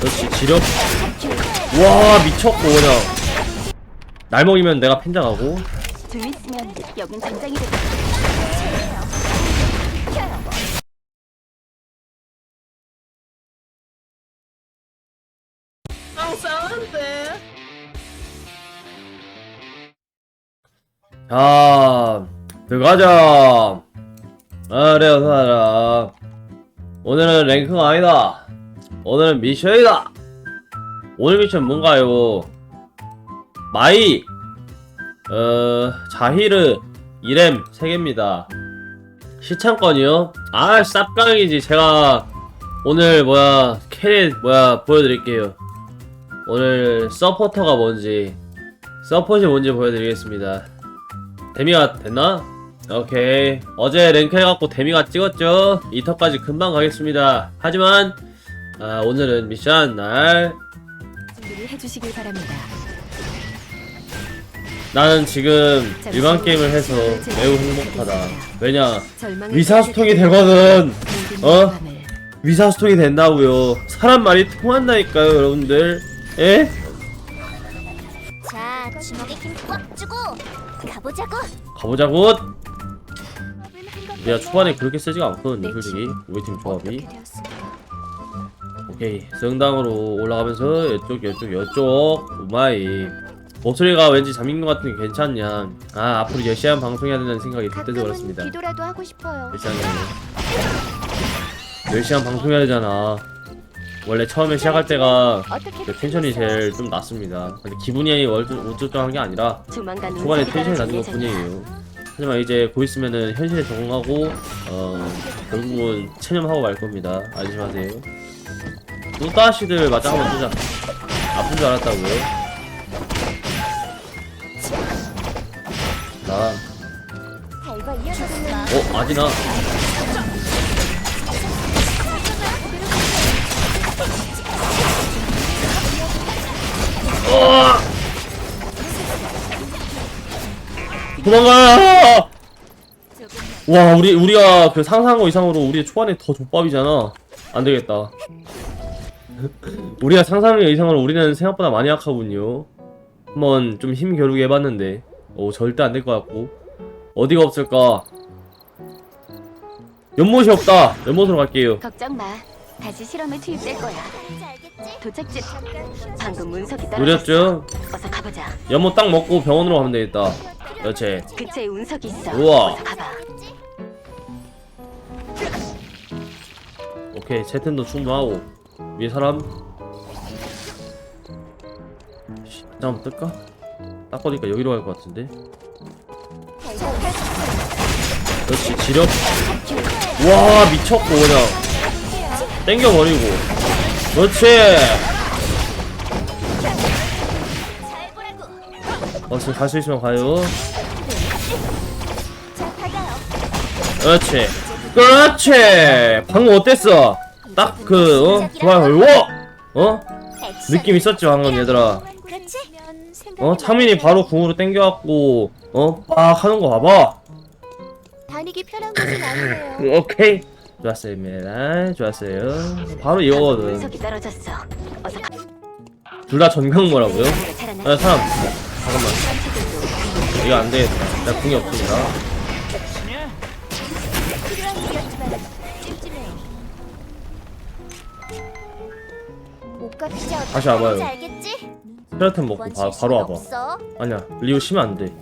그렇지 지력 와 미쳤고 그냥. 날 먹이면 내가 팬장하고. 좀 있으면 여긴 전장이 될자 들어가자. 아래 어서 와라 오늘은 랭크가 아니다. 오늘은 미션이다. 오늘 미션 뭔가요? 마이 어 자히르 이렘 3개입니다. 시창권이요? 아 쌉깡이지. 제가 오늘 뭐야 캐리 뭐야 보여드릴게요. 오늘 서포터가 뭔지 서폿이 뭔지 보여드리겠습니다. 데미가 됐나? 오케이. 어제 랭크 해갖고 데미가 찍었죠? 2터까지 금방 가겠습니다. 하지만 아, 오늘은 미션 날. 준비를 해주시길 바랍니다. 나는 지금 일반 게임을 해서 매우 행복하다. 왜냐 위사소통이 되거든. 어? 위사소통이 된다고요. 사람 말이 통한다니까요 여러분들. 에? 자, 주먹에 힘 꽉 주고 가보자고. 가보자고 내가 초반에 그렇게 세지가 않거든요 솔직히. 우리 팀 조합이. 오케이 성당으로 올라가면서 이쪽 이쪽 이쪽. 오마이. 목소리가 왠지 잠긴 것 같은데 괜찮냐? 아 앞으로 열심히 방송해야 된다는 생각이 그때도 가끔은 그렇습니다. 기도라도 하고 싶어요. 열심히 열심히 방송해야 되잖아. 원래 처음에 시작할 때가 그 텐션이 제일 좀 낮습니다. 근데 기분이 우쭐우쭐한 게 아니라 초반에 텐션이 낮은 것. 뿐이에요. 하지만 이제 곧 있으면은 현실에 적응하고 어 결국은 체념하고 말 겁니다. 안심하세요. 뚜따시들 맞짱 한번 뜨자. 아픈 줄 알았다고요? 나. 어, 아디나. 어! 도망가! 와, 우리, 우리가 그 상상한 거 이상으로 우리 초반에 더 족밥이잖아. 안 되겠다. 우리가 상상한 거 이상으로 우리는 생각보다 많이 약하군요. 한번 좀 힘 겨루기 해봤는데, 오, 절대 안 될 것 같고. 어디가 없을까? 연못이 없다! 연못으로 갈게요. 걱정 마. 다시 실험에 투입될 거야. 도착지. 방금 문석이 떨어졌어. 누렸죠? 어서 가보자. 연못 딱 먹고 병원으로 가면 되겠다. 그렇지. 근처에 운석이 있어. 우와. 어서 가봐. 오케이, 채튼도 충분하고. 위에 사람? 씨, 한번 뜰까? 딱 보니까 여기로 갈 것 같은데? 그렇지, 지력. 와, 미쳤고, 그냥. 땡겨버리고. 그렇지! 어, 지금 갈 수 있으면 가요. 그렇지. 그렇지! 방금 어땠어? 딱 그, 어? 좋아요. 우와! 어? 느낌 있었지, 방금 얘들아. 그렇지? 어? 창민이 바로 궁으로 땡겨갖고, 어? 빡 하는 거 봐봐. 다니기 편한 곳이 많네요. 오케이. 좋았습니다. 좋았어요. 바로 이거거든. 운석이 떨어졌어. 어서 가. 둘 다 전강모라고요? 아, 사람. 잠깐만. 산책을 이거 안 되겠다. 나 궁이 없습니다. 필요한 일이었지만 찜찜해. 옷과 피자 어떻게 다시 와봐요. 하는지 알겠지? 스켈레톤 먹고 바, 바로 와봐. 없어. 아니야. 리오 쉬면 안 돼.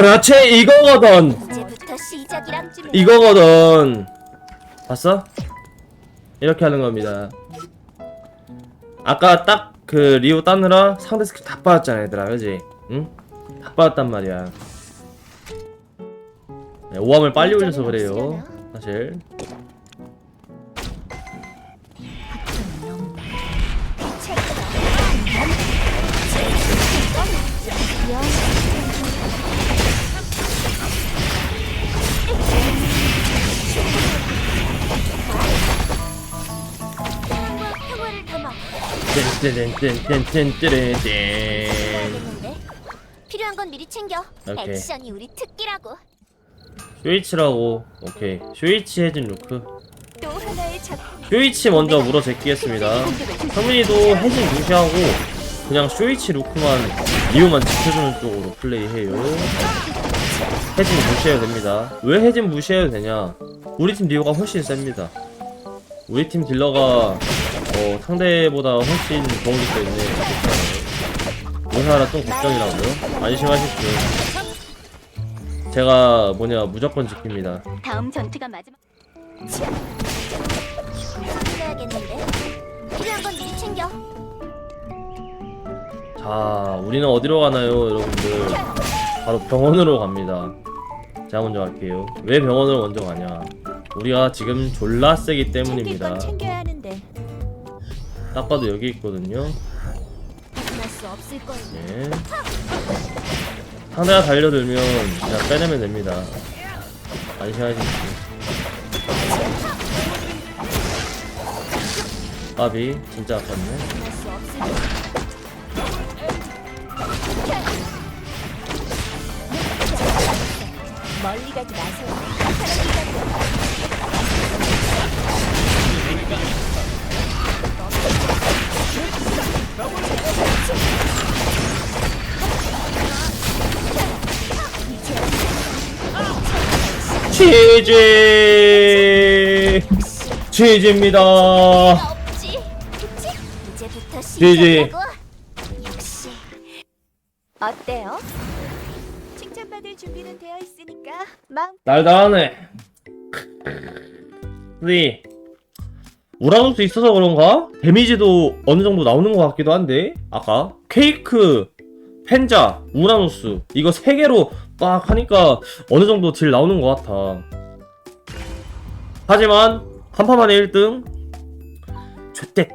그렇지. 이거거든. 이제부터 시작이랑 좀 이거거든. 봤어? 이렇게 하는 겁니다. 아까 딱 그 리오 따느라 상대 스킬 다 빠졌잖아 얘들아 그지? 응? 다 빠졌단 말이야 네, 오함을 빨리 올려서 그래요 사실 뚠뚠뚠뚠뚠뚠뚠뚠 되겠는데? 필요한 건 미리 챙겨. 오케이. 액션이 우리 특기라고. 쇼이치라고 오케이 쇼이치 해진 루크 또 하나의 작품. 쇼이치 먼저 물어 제끼겠습니다 성민이도 해진 무시하고 그냥 쇼이치 루크만 리오만 지켜주는 쪽으로 플레이해요 해진 무시해도 됩니다 왜 해진 무시해도 되냐 우리 팀 리오가 훨씬 셉니다 우리 팀 딜러가 어, 상대보다 훨씬 좋은 기 때문에 오사라 좀 걱정이라고요? 안심하십시오 제가 뭐냐 무조건 지킵니다 다음 전투가 마지막. 해야겠는데? 필요한 건 미리 챙겨. 자, 우리는 어디로 가나요, 여러분들? 바로 병원으로 갑니다. 제가 먼저 갈게요. 왜 병원으로 먼저 가냐? 우리가 지금 졸라 세기 때문입니다. 챙겨 봐도 여기 있거든요. 예. 상대가 달려들면 그냥 빼내면 됩니다. 안심하십시오. 까비, 진짜 아깝네. 멀리 가지 마세요. 없지. 그치? 이제부터 지지. 역시. 어때요? 칭찬받을 준비는 되어 있으니까 마음 날달하네. 네. 우라노스 있어서 그런가? 데미지도 어느 정도 나오는 것 같기도 한데 아까 케이크, 펜자, 우라노스 이거 세 개로 딱 하니까 어느 정도 딜 나오는 것 같아. 하지만 한 판만에 1등. 좋됐다.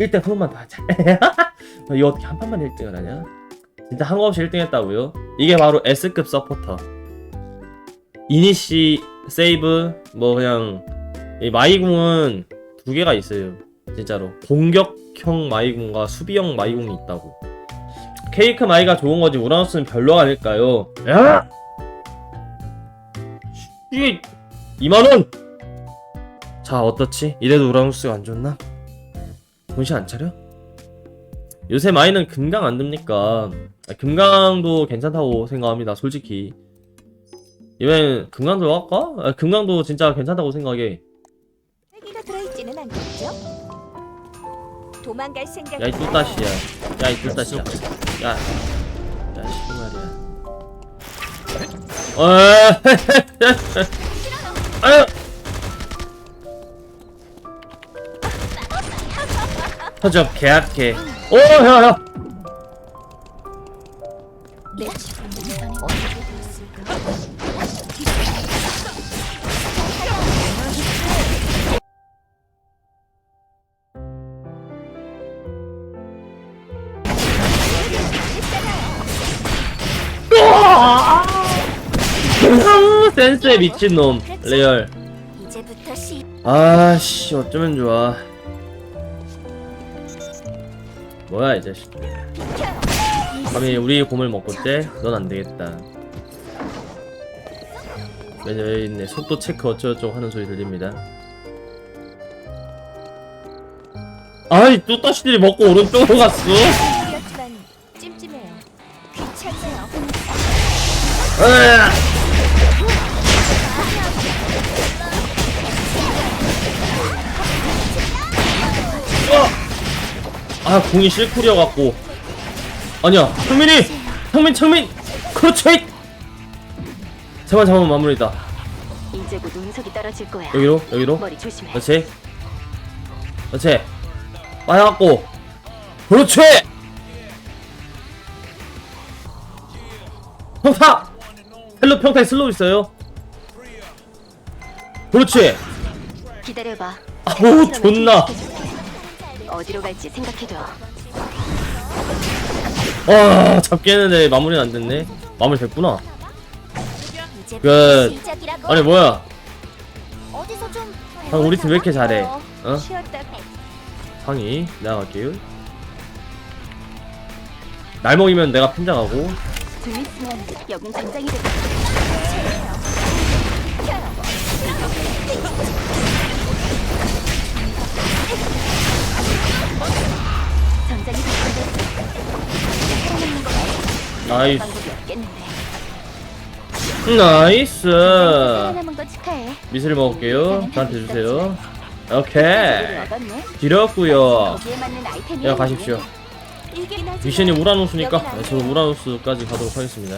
1등 한 번만 더 하자. 이거 어떻게 한 판만에 1등을 하냐? 진짜 한 거 없이 1등 했다고요? 이게 바로 S급 서포터. 이니시 세이브 뭐 그냥 이 마이궁은 두 개가 있어요 진짜로 공격형 마이궁과 수비형 마이궁이 있다고 케이크 마이가 좋은 거지 우라노스는 별로가 아닐까요 야! 이 2만원! 자 어떻지? 이래도 우라노스가 안 좋나? 정신 안 차려? 요새 마이는 금강 안 듭니까? 아, 금강도 괜찮다고 생각합니다 솔직히 이번엔 금강도 할까? 아, 금강도 진짜 괜찮다고 생각해. 들어있지는 않겠죠? 도망갈 생각. 야, 이 뚜따시야. 야, 이 뚜따시야. 야, 야, 씨발이야. 어, 아유. 터져, 개약해. 오, 야, 야. 내 지금 눈이 어떻게 됐을까? 센스에 미친놈. 이제부터 시. 아씨, 어쩌면 좋아. 뭐야, 이 자식. 감히 우리 곰을 먹고 때? 넌 안 되겠다. 왜냐 여기 있네. 속도 체크 어쩌고저쩌고 하는 소리 들립니다. 아이 뚜따시들이 먹고 오른쪽으로 갔어. 아 공이 실쿨이어 갖고. 아니야 창민이! 창민 창민! 그렇지! 세번 잡으면 마무리다. 이제 곧 운석이 떨어질 거야. 여기로 여기로. 머리 조심해. 그렇지. 그렇지. 빠져갖고. 그렇지! 평타! 헬로 평타에 슬로우 있어요. 그렇지. 기다려봐. 아우 존나 어디로 갈지 생각해둬. 와 잡기 했는데 마무리는 안 됐네 마무리 됐구나. 시작이라고. 아니 뭐야 어디서 좀. 형, 우리 팀왜 이렇게 잘해? 어? 쉬었다. 상이 나갈게요 날 먹이면 내가 팬장하고 좀 있으면 여긴 전장이 되겠다. 나이스. 방법이 없겠는데. 나이스. 살아남은 거 축하해. 미술 먹을게요. 저한테 주세요. 오케이. 얻었네. 길었구요. 거기에 맞는 아이템이 야 가십시오. 미션이 우라노스니까 저 우라노스까지 가도록 하겠습니다.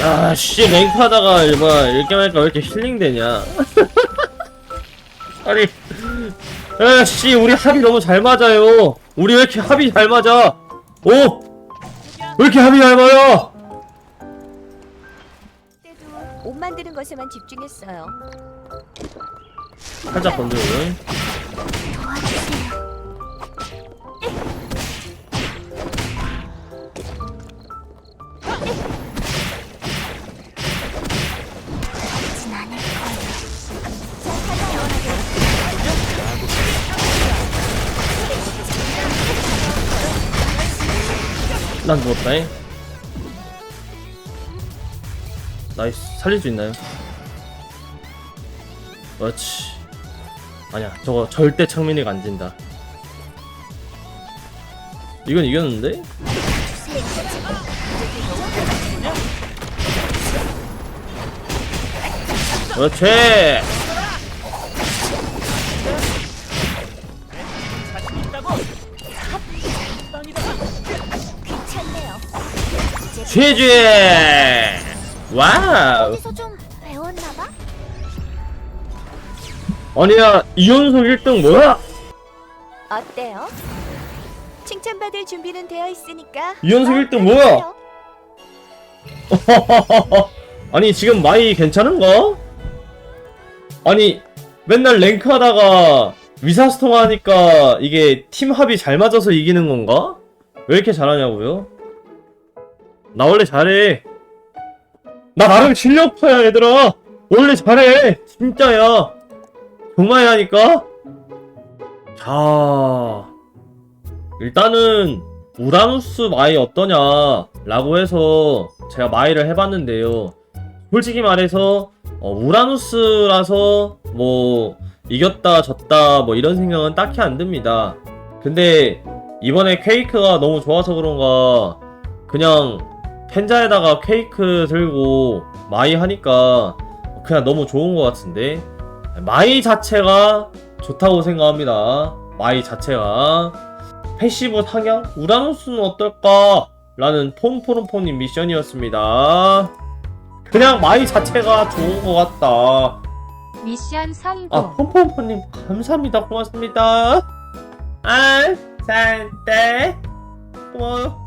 야 씨 랭크하다가 뭐야 이렇게 말까 왜 이렇게 힐링되냐. 아니 야 씨 우리 합이 너무 잘 맞아요. 우리 왜 이렇게 합이 잘 맞아? 오! 왜 이렇게 합이 잘 맞아 때도 옷 만드는 것에만 집중했어요. 살짝 건드려 난 죽었다잉. 나이스. 살릴 수 있나요? 그렇지. 아니야. 저거 절대 창민이가 안 진다. 이건 이겼는데? 그렇지 최재 와우 어디서 좀 배웠나봐? 아니야 이연속 1등 뭐야? 어때요? 칭찬받을 준비는 되어 있으니까. 이연속 마음 1등 뭐야? 편하세요. 아니 지금 마이 괜찮은가? 아니 맨날 랭크 하다가 위사스통 하니까 이게 팀 합이 잘 맞아서 이기는 건가? 왜 이렇게 잘하냐고요? 나 원래 잘해. 나 나름 실력파야 얘들아. 원래 잘해. 진짜야. 정말 하니까. 자 일단은 우라누스 마이 어떠냐 라고 해서 제가 마이를 해봤는데요. 솔직히 말해서 어, 우라누스라서 뭐 이겼다 졌다 뭐 이런 생각은 딱히 안 듭니다. 근데 이번에 케이크가 너무 좋아서 그런가 그냥 펜자에다가 케이크 들고 마이 하니까 그냥 너무 좋은 것 같은데 마이 자체가 좋다고 생각합니다 마이 자체가 패시브 상향? 우라노스는 어떨까? 라는 폼포름포님 미션이었습니다. 그냥 마이 자체가 좋은 것 같다. 미션 성공. 아, 폼포름포님 감사합니다. 고맙습니다. 아, 산때 고마워요.